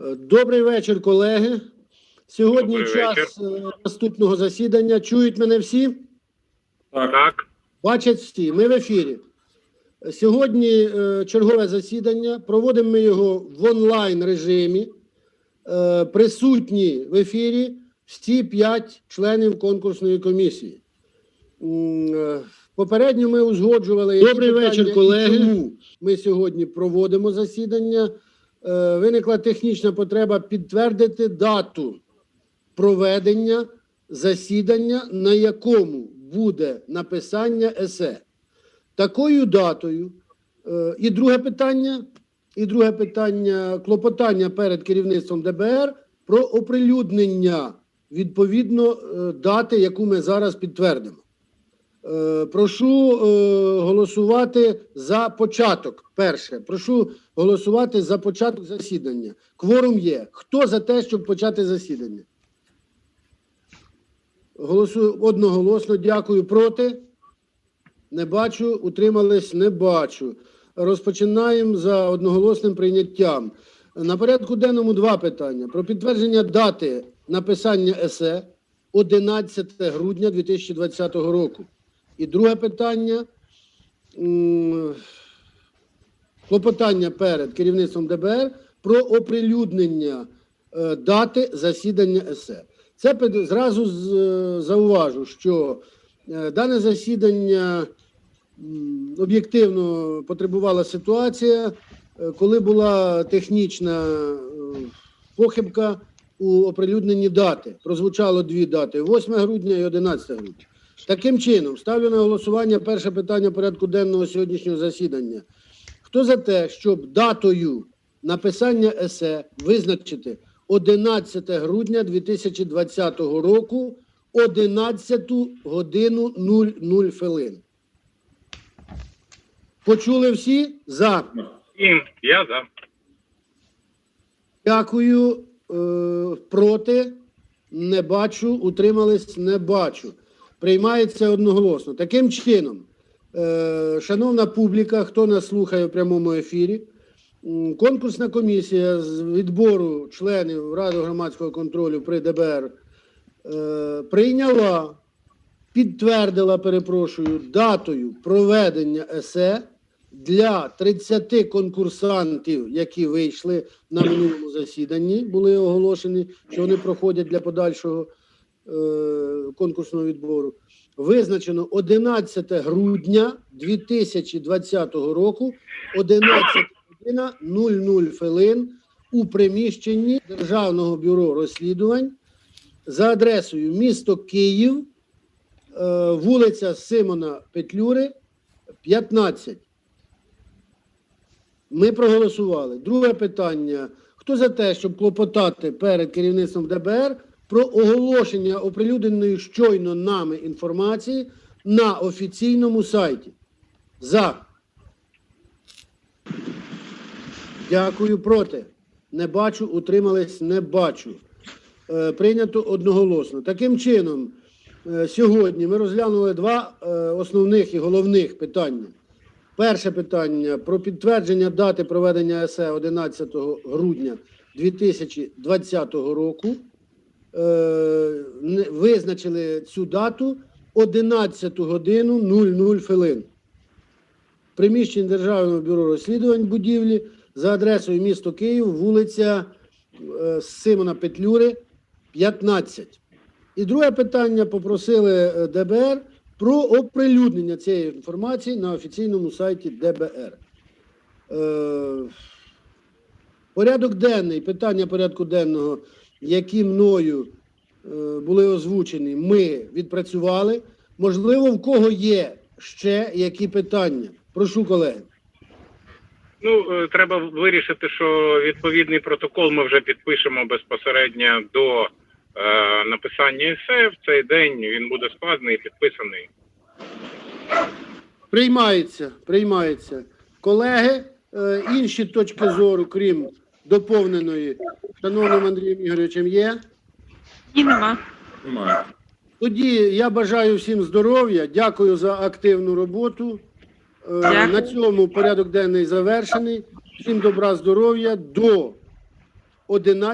Е, Добрий вечір, колеги. Сьогодні Добрий час е, наступного засідання. Чують мене всі? Так. Бачать всі. Ми в ефірі. Сьогодні е, чергове засідання. Проводимо ми його в онлайн режимі. Присутні в ефірі всі п'ять членів конкурсної комісії. Попередньо ми узгоджували. Добрий питання вечір, колеги. Ми сьогодні проводимо засідання. Е, Виникла технічна потреба підтвердити дату проведення засідання, на якому буде написання есе. Такою датою. е, І друге питання, і друге питання клопотання перед керівництвом ДБР про оприлюднення відповідно е, дати, яку ми зараз підтвердимо. Е, Прошу е, голосувати за початок. Перше, прошу голосувати за початок засідання. Кворум є. Хто за те, щоб почати засідання? Голосую одноголосно. Дякую. Проти? Не бачу. Утримались? Не бачу. Розпочинаємо за одноголосним прийняттям. На порядку денному два питання. Про підтвердження дати написання есе 11 грудня 2020 року. І друге питання. Клопотання перед керівництвом ДБР про оприлюднення е, дати засідання есе. Це зразу е, зауважу, що е, дане засідання об'єктивно потребувала ситуація, коли була технічна похибка у оприлюдненні дати. Прозвучало дві дати: 8 грудня і 11 грудня. Таким чином, ставлю на голосування перше питання порядку денного сьогоднішнього засідання. Хто за те, щоб датою написання есе визначити 11 грудня 2020 року 11 годину 00 хвилин? Почули всі? За. Я за. Дякую. Е, проти? Не бачу. Утримались? Не бачу. Приймається одноголосно. Таким чином, е, шановна публіка, хто нас слухає в прямому ефірі, конкурсна комісія з відбору членів Ради громадського контролю при ДБР е, прийняла, підтвердила, перепрошую, датою проведення есе для 30 конкурсантів, які вийшли на минулому засіданні, були оголошені, що вони проходять для подальшого конкурсного відбору. Визначено 11 грудня 2020 року, 11 година 00 хвилин у приміщенні Державного бюро розслідувань за адресою місто Київ, е, вулиця Симона Петлюри, 15. Ми проголосували. Друге питання. Хто за те, щоб клопотати перед керівництвом ДБР про оголошення оприлюдненої щойно нами інформації на офіційному сайті? За. Дякую. Проти. Не бачу. Утримались. Не бачу. Е, прийнято одноголосно. Таким чином, е, сьогодні ми розглянули два е, основних і головних питання. Перше питання про підтвердження дати проведення ЕСЕ 11 грудня 2020 року. Е, визначили цю дату 11 годину 00 хвилин. Приміщення Державного бюро розслідувань будівлі за адресою місто Київ, вулиця е, Симона Петлюри, 15. І друге питання попросили е, ДБР про оприлюднення цієї інформації на офіційному сайті ДБР. Порядок денний, питання порядку денного, які мною е, були озвучені, ми відпрацювали. Можливо, в кого є ще які питання? Прошу колеги. Ну, е, треба вирішити, що відповідний протокол ми вже підпишемо безпосередньо до е, написання есе. В цей день він буде складений і підписаний. Приймається, приймається. Колеги, е, інші точки зору, крім доповненої, шановним Андрієм Ігоровичем, є. Ні, нема. Немає. Тоді я бажаю всім здоров'я, дякую за активну роботу. Е, Дякую. На цьому порядок денний завершений. Всім добра, здоров'я. До 11